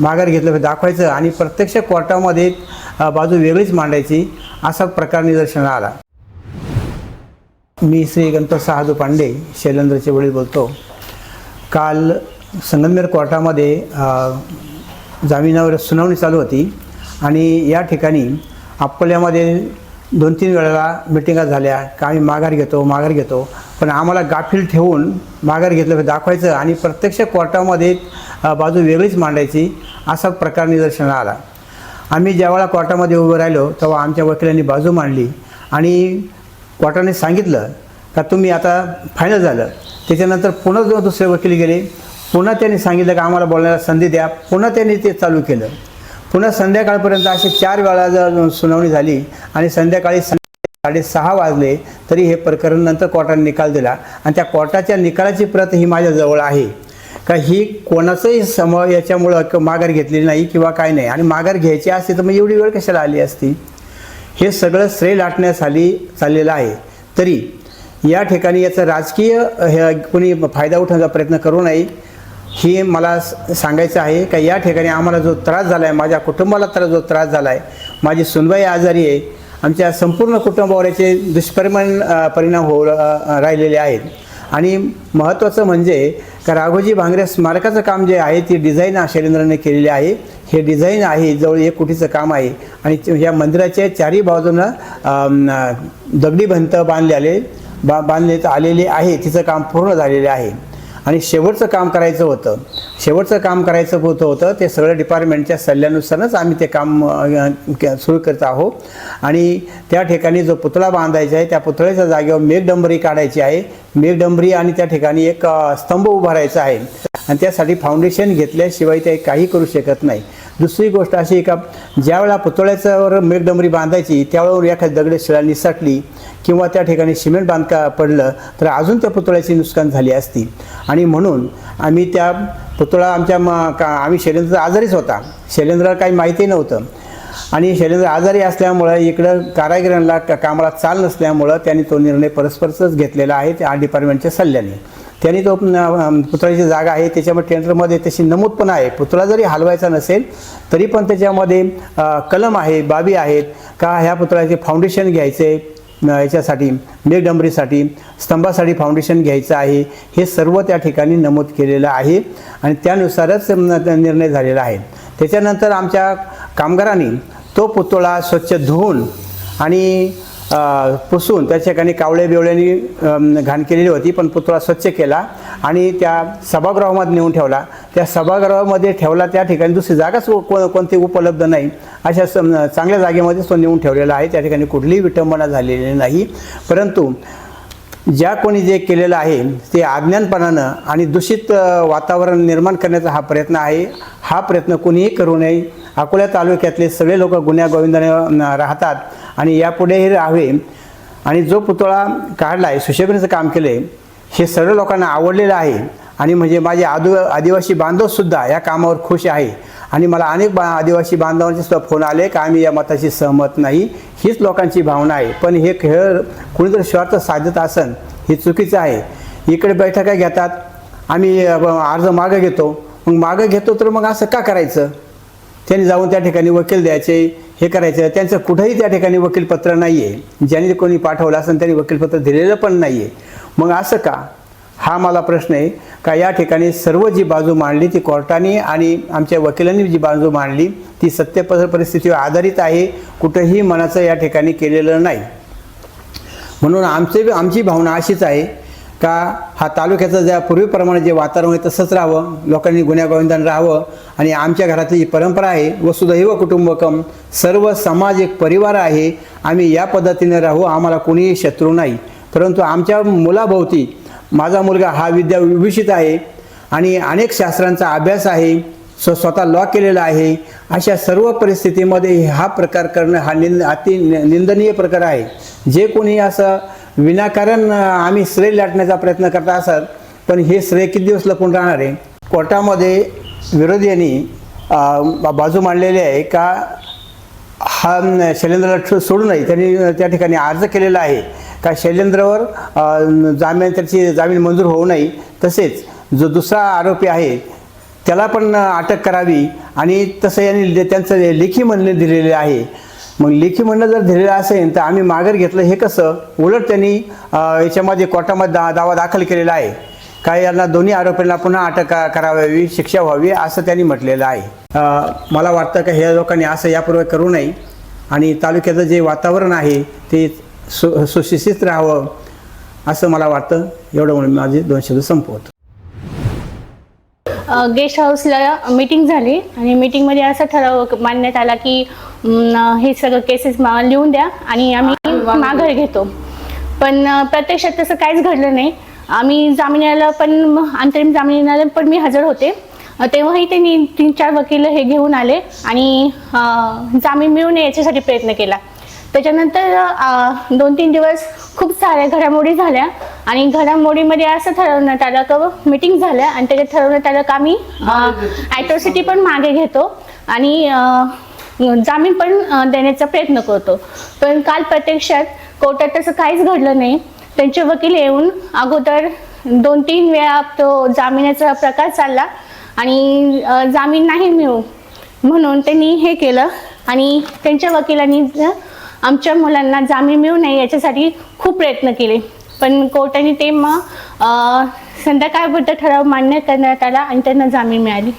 माघार घेतलं दाखवायचं. आणि प्रत्यक्ष कोर्टामध्ये बाजू वेगळीच मांडायची असा प्रकार निदर्शनाला आला. मी श्री गणपत सहादू पांडे शैलेंद्रचे वडील बोलतो. काल संगमनेर कोर्टामध्ये जामिनावर सुनावणी चालू होती. आणि या ठिकाणी अकोल्यामध्ये दोन तीन वेळेला मिटिंगा झाल्या. का आम्ही माघार घेतो माघार घेतो. पण आम्हाला गाफील ठेवून माघार घेतलं दाखवायचं. आणि प्रत्यक्ष कोर्टामध्ये बाजू वेगळीच मांडायची असा प्रकार निदर्शनाला आला. आम्ही ज्यावेळा कोर्टामध्ये उभं राहिलो तेव्हा आमच्या वकिलांनी बाजू मांडली. आणि कोर्टाने सांगितलं का तुम्ही आता फायनल झालं. त्याच्यानंतर पुन्हा जो दुसरे वकील गेले. पुन्हा त्यांनी सांगितलं की आम्हाला बोलण्याला संधी द्या. पुन्हा त्यांनी ते चालू केलं. पुन्हा संध्याकाळपर्यंत अशी चार वेळा जर सुनावणी झाली आणि संध्याकाळी साडेसहा वाजले तरी हे प्रकरण नंतर कोर्टाने निकाल दिला. आणि त्या कोर्टाच्या निकालाची प्रत ही माझ्याजवळ आहे. का ही कोणाचंही सम याच्यामुळं माघार घेतलेली नाही किंवा काय नाही. आणि माघार घ्यायची असते तर मग एवढी वेळ कशाला आली असती? हे सगळं श्रेय लाटण्यासाठी चाललेलं आहे. तरी या ठिकाणी याचा राजकीय हे कोणी फायदा उठवण्याचा प्रयत्न करू नये हे मला स- सांगायचं आहे. का या ठिकाणी आम्हाला जो त्रास झाला आहे माझ्या कुटुंबाला तर जो त्रास झाला आहे माझी सुनबाई आजारी आहे आमच्या संपूर्ण कुटुंबावर याचे दुष्परिमाण परिणाम होऊ राहिलेले आहेत. आणि महत्त्वाचं म्हणजे का राघोजी भांगरे स्मारकाचं काम जे आहे ती डिझाईन शैलेंद्रने केलेली आहे. हे डिझाईन आहे जवळ एक कोटीचं काम आहे. आणि या मंदिराच्या चारही बाजूनं दगडी भंत बांधले आले बा बांधले आलेले आहे. तिचं काम पूर्ण झालेले आहे. आणि शेवटचं काम करायचं होतं. शेवटचं काम करायचं होतं होतं ते सगळं डिपार्टमेंटच्या सल्ल्यानुसारच आम्ही ते काम सुरू करत आहोत. आणि त्या ठिकाणी जो पुतळा बांधायचा आहे त्या पुतळ्याच्या जागेवर मेघडंबरी काढायची आहे. मेघडंबरी आणि त्या ठिकाणी एक स्तंभ उभारायचा आहे. आणि त्यासाठी फाउंडेशन घेतल्याशिवाय ते काही करू शकत नाही. दुसरी गोष्ट अशी का ज्यावेळेला पुतळ्याच्यावर मेघडंबरी बांधायची त्यावेळेवर एखादी दगड शिळा निसटली किंवा त्या ठिकाणी सिमेंट बांधका पडलं तर अजून त्या पुतळ्याची नुकसान झाली असती. आणि म्हणून आम्ही त्या पुतळा आमच्या म का आम्ही शैलेंद्र आजारीच होता. शैलेंद्राला काही माहिती नव्हतं. आणि शैलेंद्र आजारी असल्यामुळं इकडं कारागिरांना का कामाला चाल नसल्यामुळं त्यांनी तो निर्णय परस्परच घेतलेला आहे त्या डिपार्टमेंटच्या सल्ल्याने. त्यांनी तो पुतळ्याची जागा आहे त्याच्यामध्ये टेंडरमध्ये तशी नमूद पण आहे. पुतळा जरी हलवायचा नसेल तरी पण त्याच्यामध्ये कलम आहे बाबी आहेत. का ह्या पुतळ्याचे फाउंडेशन घ्यायचे? याच्यासाठी मेघडंबरीसाठी स्तंभासाठी फाउंडेशन घ्यायचं आहे. हे सर्व त्या ठिकाणी नमूद केलेलं आहे. आणि त्यानुसारच निर्णय झालेला आहे. त्याच्यानंतर आमच्या कामगारांनी तो पुतळा स्वच्छ धुवून आणि पुसून त्या ठिकाणी कावळे बिवळ्यांनी घाण केलेली होती पण पुतळा स्वच्छ केला आणि त्या सभागृहामध्ये नेऊन ठेवला. त्या सभागृहामध्ये ठेवला त्या ठिकाणी दुसरी जागाच को कोणती उपलब्ध नाही. अशा सम चांगल्या जागेमध्ये तो नेऊन ठेवलेला आहे. त्या ठिकाणी कुठलीही विटंबना झालेली नाही. परंतु ज्या कोणी जे केलेलं आहे ते अज्ञानपणानं आणि दूषित वातावरण निर्माण करण्याचा हा प्रयत्न आहे. हा प्रयत्न कोणीही करू नये. अकोला तालुक्यातले सगळे लोक गुन्ह्या गोविंदाने राहतात. आणि यापुढेही राहावे. आणि जो पुतळा काढला आहे सुशोभनेचं काम केलं आहे हे सर्व लोकांना आवडलेलं आहे. आणि म्हणजे माझे आदु आदिवासी बांधवसुद्धा या कामावर खुश आहे. आणि मला अनेक बा आदिवासी बांधवांचे सुद्धा फोन आले का आम्ही या मताशी सहमत नाही? हीच लोकांची भावना आहे. पण हे खेळ कुणीतरी स्वार्थ साधत असन हे चुकीचं आहे. इकडे बैठका घेतात आम्ही अर्ज मागं घेतो. मग मागं घेतो तर मग असं का करायचं? त्यांनी जाऊन त्या ठिकाणी वकील द्यायचे हे करायचं त्यांचं कुठंही त्या ठिकाणी वकीलपत्र नाही आहे ज्यांनी कोणी पाठवलं असेल त्यांनी वकीलपत्र दिलेलं पण नाही आहे मग असं का? हा मला प्रश्न आहे का या ठिकाणी सर्व जी बाजू मांडली ती कोर्टाने आणि आमच्या वकिलांनी जी बाजू मांडली ती सत्य प- परिस्थितीवर आधारित आहे कुठंही मनाचं या ठिकाणी केलेलं नाही. म्हणून आमचे आमची भावना अशीच आहे का हा तालुक्याचं ज्या पूर्वीप्रमाणे जे वातावरण आहे तसंच राहावं लोकांनी गुन्ह्यागोविंदान राहावं आणि आमच्या घरातली जी परंपरा आहे वसुदैव कुटुंबकम सर्व समाज एक परिवार आहे आम्ही या पद्धतीने राहू आम्हाला कोणीही शत्रू नाही. परंतु आमच्या मुलाभोवती माझा मुलगा हा विद्या विभूषित आहे आणि अनेक शास्त्रांचा अभ्यास आहे स्व स्वतः लॉ केलेला आहे अशा सर्व परिस्थितीमध्ये हा प्रकार करणं हा निंद अति निंदनीय प्रकार आहे. जे कोणी असं विनाकारण आम्ही श्रेय लाटण्याचा प्रयत्न करत असाल पण हे श्रेय किती दिवस लपून राहणार आहे? कोर्टामध्ये विरोधी यांनी बाजू मांडलेली आहे का हा शैलेंद्रला सोडू नये त्यांनी त्या ठिकाणी अर्ज केलेला आहे का शैलेंद्रवर जामीन त्याची जामीन मंजूर होऊ नये तसेच जो दुसरा आरोपी आहे त्याला पण अटक करावी आणि तसं यांनी त्यांचं लेखी म्हणणे दिलेले आहे. मग लेखी म्हणणं जर दिलेलं असेल तर आम्ही माघार घेतलं. हे कसं? उलट त्यांनी याच्यामध्ये कोर्टामध्ये दा दावा दाखल केलेला आहे. काय यांना दोन्ही आरोपींना पुन्हा अटक करावी शिक्षा व्हावी असं त्यांनी म्हटलेलं आहे. मला वाटतं का ह्या लोकांनी असं यापूर्वी करू नये. आणि तालुक्याचं जे वातावरण आहे ते सु सुशिक्षित राहावं असं मला वाटतं. एवढं म्हणून माझे दोन शब्द संपवतो. गेस्ट हाऊसला मीटिंग झाली. आणि मीटिंगमध्ये असं ठराव मांडण्यात आला की हे सगळं केसेस लिहून द्या आणि आम्ही माघार घेतो. पण प्रत्यक्षात तसं काहीच घडलं नाही. आम्ही जामिनाला पण अंतरिम जामिनाला पण मी हजर होते. तेव्हाही त्यांनी तीन चार वकील हे घेऊन आले आणि जामीन मिळू नये याच्यासाठी प्रयत्न केला. त्याच्यानंतर दोन तीन दिवस खूप साऱ्या घडामोडी झाल्या आणि घडामोडीमध्ये असं ठरवण्यात आलं का मीटिंग झाल्या आणि त्याच्यात ठरवण्यात आलं का आम्ही ॲट्रॉसिटी पण मागे घेतो. आणि जामीन पण देण्याचा प्रयत्न करतो. पण काल प्रत्यक्षात कोर्टात तसं काहीच घडलं नाही. त्यांचे वकील येऊन अगोदर दोन तीन वेळा तो जामिनाचा प्रकार चालला आणि जामीन नाही मिळू म्हणून त्यांनी हे केलं आणि त्यांच्या वकिलांनी आमच्या मुलांना जामीन मिळू नये याच्यासाठी खूप प्रयत्न केले. पण कोर्टाने ते मग संध्याकाळबद्दल ठराव मान्य करण्यात आला आणि त्यांना जामीन मिळाली.